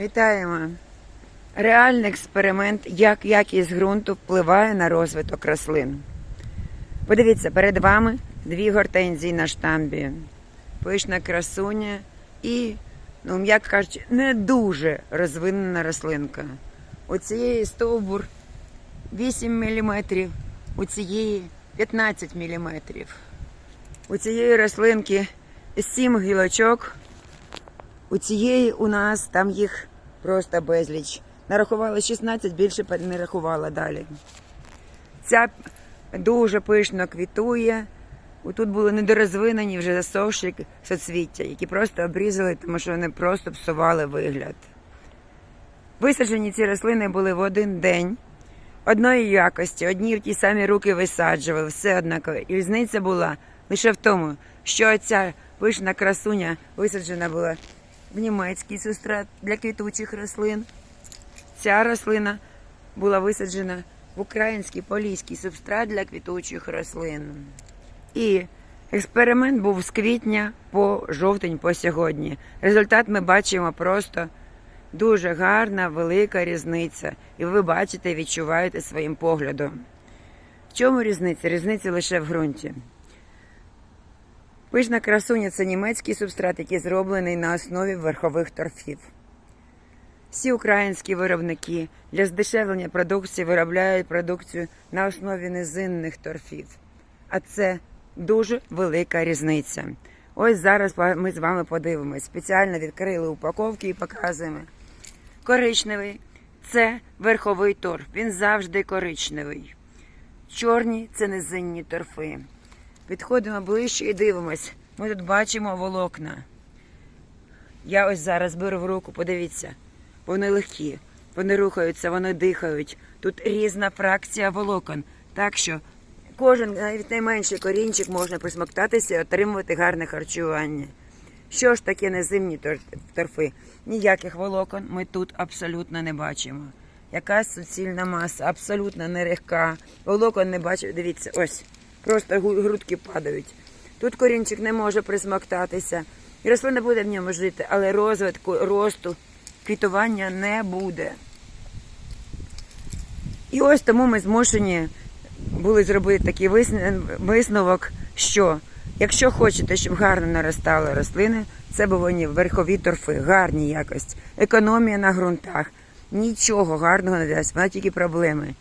Вітаємо! Реальний експеримент, як якість ґрунту впливає на розвиток рослин. Подивіться, перед вами дві гортензії на штамбі, пишна красуня і, ну, м'яко кажучи, не дуже розвинена рослинка. У цієї стовбур 8 мм, у цієї 15 мм. У цієї рослинки 7 гілочок. У цієї у нас там їх просто безліч. Нарахувала 16, більше не рахувала далі. Ця дуже пишно квітує. Тут були недорозвинені вже засохші соцвіття, які просто обрізали, тому що вони просто псували вигляд. Висаджені ці рослини були в один день, одної якості, одні ті самі руки висаджували, все однаково. І різниця була лише в тому, що ця пишна красуня висаджена була в німецький субстрат для квітучих рослин. Ця рослина була висаджена в український поліський субстрат для квітучих рослин. І експеримент був з квітня по жовтень по сьогодні. Результат ми бачимо просто дуже гарна, велика різниця. І ви бачите, відчуваєте своїм поглядом. В чому різниця? Різниця лише в ґрунті. Пишна красуня це німецький субстрат, який зроблений на основі верхових торфів. Всі українські виробники для здешевлення продукції виробляють продукцію на основі низинних торфів. А це дуже велика різниця. Ось зараз ми з вами подивимось. Спеціально відкрили упаковки і показуємо. Коричневий це верховий торф. Він завжди коричневий. Чорні це низинні торфи. Підходимо ближче і дивимось. Ми тут бачимо волокна. Я ось зараз беру в руку, подивіться. Вони легкі, вони рухаються, вони дихають. Тут різна фракція волокон. Так що кожен, навіть найменший корінчик можна присмоктатися і отримувати гарне харчування. Що ж таке незимні тор- торфи? Ніяких волокон ми тут абсолютно не бачимо. Якась суцільна маса, абсолютно нелегка. Волокон не бачу. Дивіться, ось. Просто грудки падають. Тут корінчик не може присмоктатися. І рослина буде в ньому жити, але розвитку, росту, квітування не буде. І ось тому ми змушені були зробити такий висновок, що якщо хочете, щоб гарно наростали рослини, це повинні верхові торфи, гарні якості, економія на ґрунтах. Нічого гарного не дасть, вона тільки проблеми.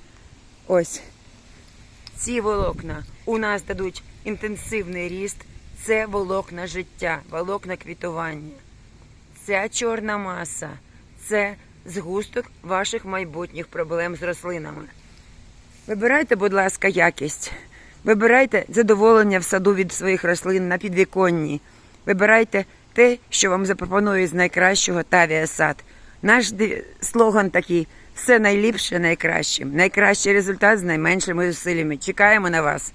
Ось ці волокна у нас дадуть інтенсивний ріст. Це волокна життя, волокна квітування. Ця чорна маса це згусток ваших майбутніх проблем з рослинами. Вибирайте, будь ласка, якість. Вибирайте задоволення в саду від своїх рослин на підвіконні. Вибирайте те, що вам запропонує з найкращого Тавія сад. Наш слоган такий: все найліпше найкращим. Найкращий результат з найменшими зусиллями. Чекаємо на вас.